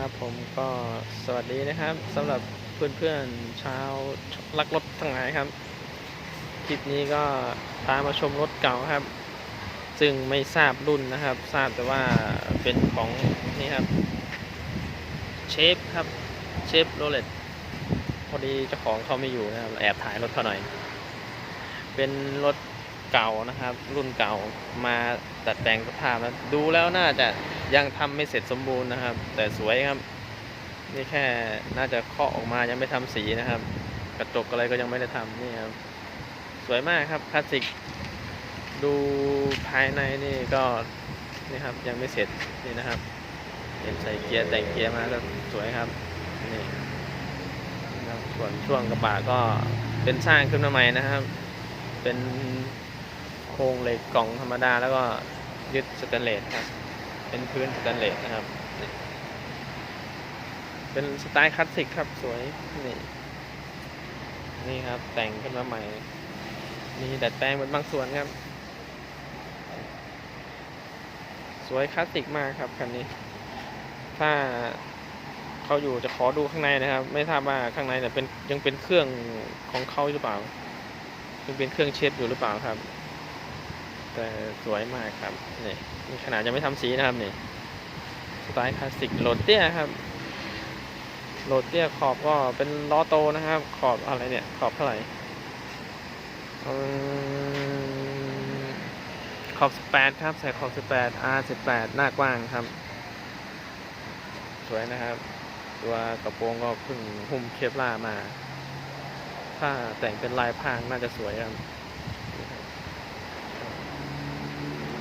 ครับผมก็สวัสดีนะครับสำหรับเพื่อนๆชาวรักรถทั้งหลายครับคลิปนี้ก็พามาชมรถเก่าครับ ซึ่งไม่ทราบรุ่นนะครับ ทราบแต่ว่าเป็นของนี่ครับเชฟครับเชฟโรเลตพอดีเจ้าของเขาไม่อยู่นะครับแอบถ่ายรถเขาหน่อย เป็นรถเก่านะครับ รุ่นเก่ามาตัดแต่งสภาพแล้วดูแล้วน่าจะ ยังทำไม่เสร็จสมบูรณ์นะครับ แต่สวยครับ นี่แค่น่าจะเคาะออกมายังไม่ทำสีนะครับ กระจกอะไรก็ยังไม่ได้ทำนี่ครับ สวยมากครับคลาสสิก ดูภายในนี่ก็นี่ครับยังไม่เสร็จนี่นะครับเป็นใส่เกียร์แต่งเกียร์มาก็สวยครับนี่นส่วนช่วงกระบะก็เป็นสร้างขึ้นมาใหม่นะครับ เป็นโครงเหล็กกล่องธรรมดาแล้วก็ยึดสแตนเลสครับ เป็นพื้นสแตนเลสนะครับ เป็นสไตล์คลาสสิกครับสวย นี่ นี่ครับ แต่งขึ้นมาใหม่ มีดัดแปลงเป็นบางส่วนครับ สวยคลาสสิกมากครับคันนี้ ถ้าเขาอยู่จะขอดูข้างในนะครับ ไม่ทราบว่าข้างในเนี่ยเป็นยังเป็นเครื่องของเขาหรือเปล่ายังเป็นเครื่องเช็ดอยู่หรือเปล่าครับ แต่สวยมากครับนี่นี่ขนาดยังไม่ทำสีนะครับนี่สไตล์คลาสสิกโหลดเตี้ยครับโหลดเตี้ยขอบก็เป็นล้อโตนะครับ ขอบอะไรเนี่ย ขอบเท่าไหร่ขอบ 18 ครับ ใส่ขอบ 18 R 18 หน้ากว้างครับ สวยนะครับ ตัวกระโปรงก็เพิ่งหุ้มเคปลามา ถ้าแต่งเป็นลายพรางน่าจะสวยครับ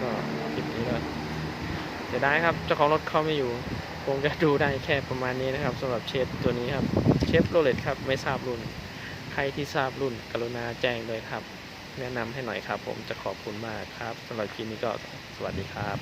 ก็คลิปนี้ก็เสียดายครับ เจ้าของรถเขาไม่อยู่ คงจะดูได้แค่ประมาณนี้นะครับสำหรับเชฟตัวนี้ครับ เชฟโรเลตครับ ไม่ทราบรุ่น ใครที่ทราบรุ่น กรุณาแจ้งเลยครับ แนะนำให้หน่อยครับ ผมจะขอบคุณมากครับสำหรับคลิปนี้ก็สวัสดีครับ